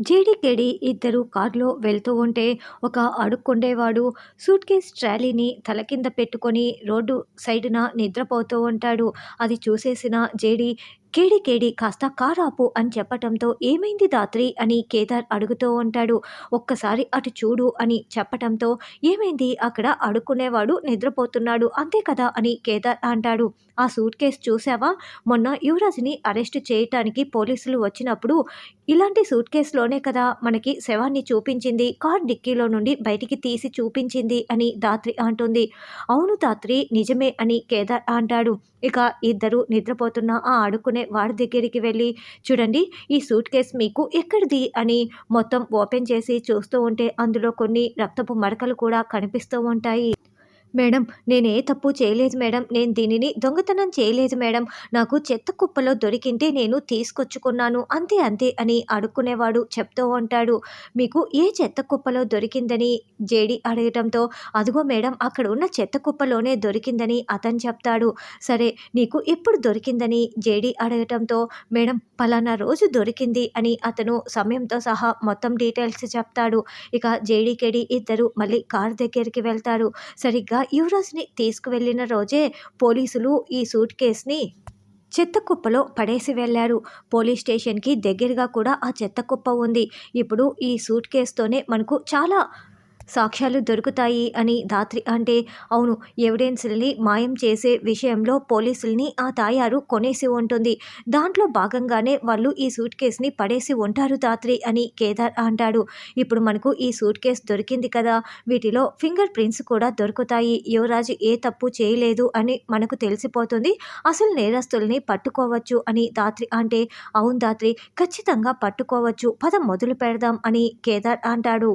జేడీకేడి ఇద్దరు కారులో వెళ్తూ ఉంటే ఒక అడుక్కుండేవాడు సూట్ కేస్ ట్రాలీని తల కింద పెట్టుకొని రోడ్డు సైడున నిద్రపోతూ ఉంటాడు. అది చూసేసిన జేడి కేడి కేడి కాస్త కారాపు ఆపు అని చెప్పటంతో ఏమైంది దాత్రి అని కేదార్ అడుగుతూ ఉంటాడు. ఒక్కసారి అటు చూడు అని చెప్పటంతో ఏమైంది? అక్కడ అడుక్కునేవాడు నిద్రపోతున్నాడు. అంతే కదా అని కేదార్ అంటాడు. ఆ సూట్ కేస్ చూసావా మొన్న యువరాజ్ని అరెస్ట్ చేయటానికి పోలీసులు వచ్చినప్పుడు ఇలాంటి సూట్ కేసులోనే కదా మనకి శవాన్ని చూపించింది. కార్ డిక్కీలో నుండి బయటికి తీసి చూపించింది అని దాత్రి అంటుంది. అవును దాత్రి నిజమే అని కేదార్ అంటాడు. ఇక ఇద్దరు నిద్రపోతున్న ఆ వెంటనే వాడి దగ్గరికి వెళ్ళి చూడండి ఈ సూట్ కేస్ మీకు ఎక్కడిది? అని మొత్తం ఓపెన్ చేసి చూస్తూ ఉంటే అందులో కొన్ని రక్తపు మడకలు కూడా కనిపిస్తూ ఉంటాయి. మేడం నేనే తప్పు చేయలేదు మేడం. నేను దీనిని దొంగతనం చేయలేదు మేడం. నాకు చెత్త కుప్పలో దొరికింటే నేను తీసుకొచ్చుకున్నాను. అంతే అంతే అని అడుక్కునేవాడు చెప్తూ ఉంటాడు. మీకు ఏ చెత్త కుప్పలో దొరికిందని జేడి అడగటంతో అదిగో మేడం అక్కడ ఉన్న చెత్త కుప్పలోనే దొరికిందని అతను చెప్తాడు. సరే నీకు ఎప్పుడు దొరికిందని జేడి అడగటంతో మేడం పలానా రోజు దొరికింది అని అతను సమయంతో సహా మొత్తం డీటెయిల్స్ చెప్తాడు. ఇక జేడీకేడి ఇద్దరు మళ్ళీ కార్ దగ్గరికి వెళ్తారు. సరిగ్గా యువరాజ్ని తీసుకువెళ్ళిన రోజే పోలీసులు ఈ సూట్ కేస్ని చెత్త కుప్పలో పడేసి వెళ్ళారు. పోలీస్ స్టేషన్కి దగ్గరగా కూడా ఆ చెత్త కుప్ప ఉంది. ఇప్పుడు ఈ సూట్ కేస్తోనే మనకు చాలా సాక్ష్యాలు దొరుకుతాయి అని దాత్రి అంటే అవును ఎవిడెన్స్ని మాయం చేసే విషయంలో పోలీసుల్ని ఆ తాయారు కొనేసి ఉంటుంది. దాంట్లో భాగంగానే వాళ్ళు ఈ సూట్ కేసుని పడేసి ఉంటారు దాత్రి అని కేదార్ అంటాడు. ఇప్పుడు మనకు ఈ సూట్ కేసు దొరికింది కదా వీటిలో ఫింగర్ ప్రింట్స్ కూడా దొరుకుతాయి. యువరాజు ఏ తప్పు చేయలేదు అని మనకు తెలిసిపోతుంది. అసలు నేరస్తుల్ని పట్టుకోవచ్చు అని దాత్రి అంటే అవును దాత్రి ఖచ్చితంగా పట్టుకోవచ్చు. పదం మొదలు పెడదాం అని కేదార్ అంటాడు.